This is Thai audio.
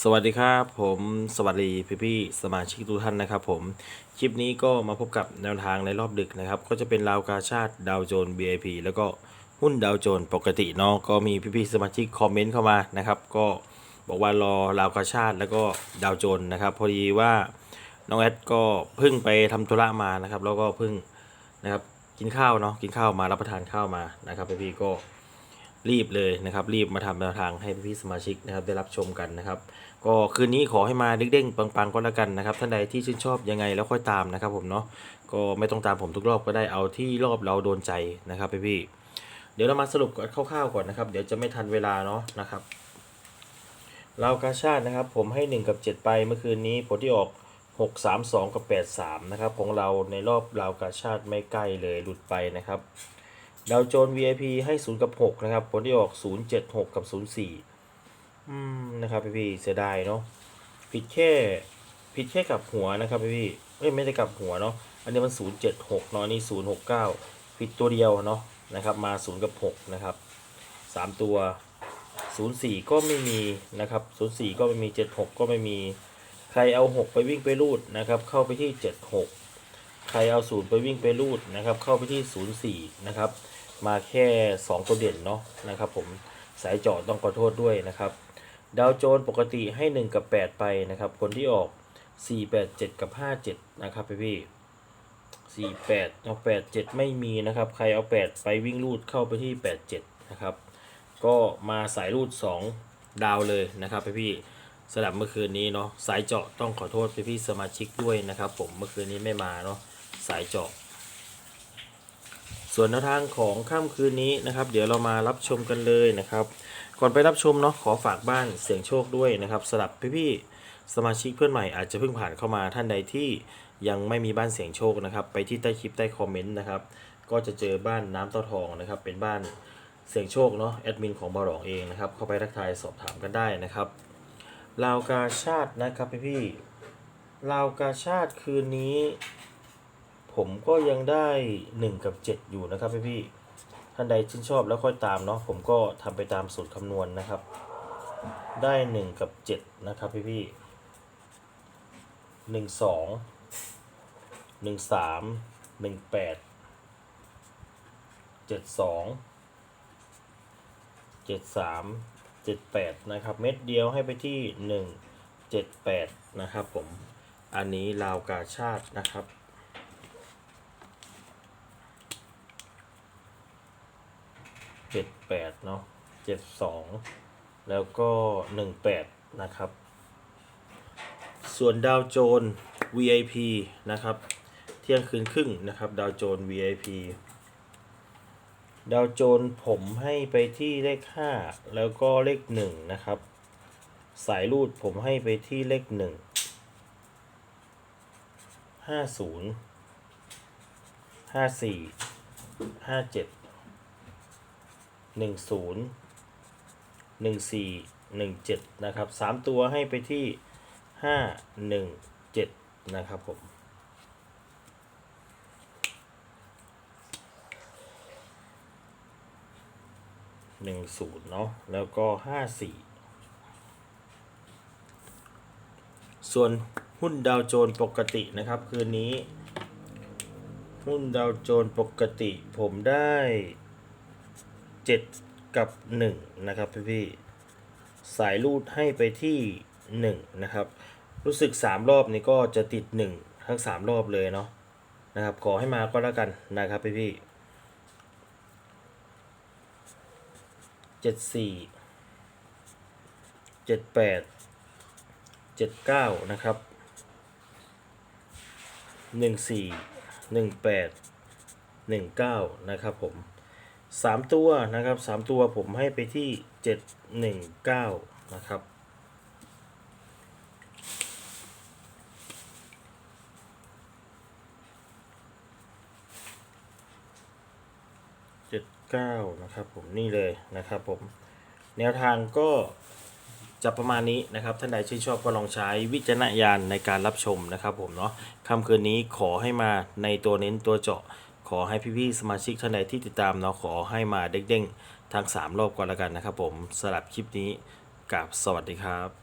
สวัสดีครับผมสวัสดีพี่พี่ๆสมาชิกทุกท่านนะครับผมคลิปนี้ก็มาพบกับแนวทางในรอบดึกนะครับ ก็จะเป็นราวกาชาติดาวโจน BIP แล้วก็หุ้นดาวโจนปกติเนาะก็มีพี่พี่ๆสมาชิกคอมเมนต์เข้ามานะครับ ก็บอกว่ารอราวกาชาติแล้วก็ดาวโจนนะครับพอดีว่าน้องแอดก็เพิ่งไปทำธุระมานะครับ แล้วก็เพิ่งนะครับกินข้าวเนาะกินข้าวมารับประทานข้าวมานะครับพี่พี่ๆก็ รีบเลยนะครับ รีบมาทำแนวทางให้พี่สมาชิกนะครับได้รับชมกันนะครับ ก็คืนนี้ขอให้มาเด้งๆปังๆก็แล้วกันนะครับท่านใดที่ชื่นชอบยังไงแล้วค่อยตามนะครับผมเนาะก็ไม่ต้องตามผมทุกรอบก็ได้เอาที่รอบเราโดนใจนะครับพี่ๆเดี๋ยวเรามาสรุปกันคร่าวๆก่อนนะครับ เดี๋ยวจะไม่ทันเวลาเนาะนะครับเราวกาชาตินะครับ ผมให้ 1 กับ 7 ไปเมื่อคืนนี้ผลที่ออก 6 3 2 กับ 8 3 นะครับของเราในรอบราวกาชาติไม่ใกล้เลยหลุดไปนะครับ ดาวโจน VIP ให้0กับ6นะครับผลที่ออก0 7 6กับ0 4อืมนะครับพี่พี่เสียดายเนาะผิดแค่ผิดแค่กับหัวนะครับพี่พี่ไม่ได้กับหัวเนาะอันนี้มัน0 7 6เนาะนี่0 6 9ผิดตัวเดียวเนาะนะครับมา0กับ6นะครับ3ตัว0 4ก็ไม่มีนะครับ0 4ก็ไม่มี7 6ก็ไม่มีใครเอา6ไปวิ่งไปรูดนะครับเข้าไปที่7 6 ใครเอาศูนย์ไปวิ่งไปรูดนะครับ เข้าไปที่ศูนย์สี่นะครับ มาแค่ 2 ตัวเด่นเนาะนะครับ ผมสายเจาะต้องขอโทษด้วยนะครับ ดาวโจนปกติให้ 1 กับ 8 ไปนะครับ ผลที่ออก 4 8 7 กับ 5 7 นะครับพี่พี่สี่แปดเอาแปดเจ็ดไม่มีนะครับ ใครเอา8ไปวิ่งรูดเข้าไปที่8 7นะครับ ก็มาสายรูด2ดาวเลยนะครับพี่พี่สำหรับเมื่อคืนนี้เนาะสายเจาะต้องขอโทษพี่พี่สมาชิกด้วยนะครับ ผมเมื่อคืนนี้ไม่มาเนาะ สายเจาะส่วนแนวทางของค่ำคืนนี้นะครับ เดี๋ยวเรามารับชมกันเลยนะครับ ก่อนไปรับชมเนาะขอฝากบ้านเสียงโชคด้วยนะครับสำหรับพี่ๆสมาชิกเพื่อนใหม่อาจจะเพิ่งผ่านเข้ามาท่านใดที่ยังไม่มีบ้านเสียงโชคนะครับ ไปที่ใต้คลิปใต้คอมเมนต์นะครับ ก็จะเจอบ้านน้ำเต้าทองนะครับ เป็นบ้านเสียงโชคเนาะแอดมินของบารองเองนะครับ เข้าไปทักทายสอบถามกันได้นะครับลาวกาชาตินะครับพี่ๆลาวกาชาติคืนนี้ ผมก็ยังได้1กับ 7 อยู่นะครับพี่พี่ท่านใดชื่นชอบแล้วค่อยตามเนาะผมก็ทำไปตามสูตรคำนวณนะครับ ได้ 1 กับ 7 นะครับพี่พี่หนึ่งสองหนึ่งสามหนึ่งแปดเจ็ดสองเจ็ดสามเจ็ดแปดนะครับ เม็ดเดียวให้ไปที่หนึ่งเจ็ดแปดนะครับผม อันนี้ลาวกาชาตินะครับ เจ็ดแปดเนาะเจ็ดสองแล้วก็หนึ่งแปดนะครับ ส่วนดาวโจน VIP นะครับ เที่ยงคืนครึ่งนะครับ ดาวโจน VIP ดาวโจนผมให้ไปที่เลข 5 แล้วก็เลข 1 นะครับ สายรูดผมให้ไปที่เลข 1 50 54 57 หนึ่งศูนย์หนึ่งสี่หนึ่งเจ็ดนะครับสามตัวให้ไปที่ห้าหนึ่งเจ็ดนะครับผมหนึ่งศูนย์เนาะแล้วก็ห้าสี่ส่วนหุ้นดาวโจนปกตินะครับ คืนนี้ หุ้นดาวโจนปกติผมได้ 7 กับ 1 นะครับพี่พี่ๆสายรูดให้ไปที่ 1 นะครับ รู้สึก 3 รอบนี้ก็จะติด 1 ทั้ง 3 รอบเลยเนาะนะครับ ขอให้มาก็แล้วกันนะครับพี่พี่เจ็ดสี่เจ็ดแปดเจ็ดเก้านะครับหนึ่งสี่หนึ่งแปดหนึ่งเก้านะครับผม สามตัวนะครับสามตัวผมให้ไปที่เจ็ดหนึ่งเก้านะครับ เจ็ดเก้านะครับผมนี่เลยนะครับผม แนวทางก็จะประมาณนี้นะครับ ท่านใดชื่นชอบก็ลองใช้วิจารณญาณในการรับชมนะครับผมเนาะค่ำคืนนี้ขอให้มาในตัวเน้นตัวเจาะ อให้พี่ๆสมาชิกท่านใดที่ติดตามเนาะขอให้มาเด้งๆทาง3 รอบก่อนแล้วกันนะครับผมสลับคลิปนี้กับสวัสดีครับ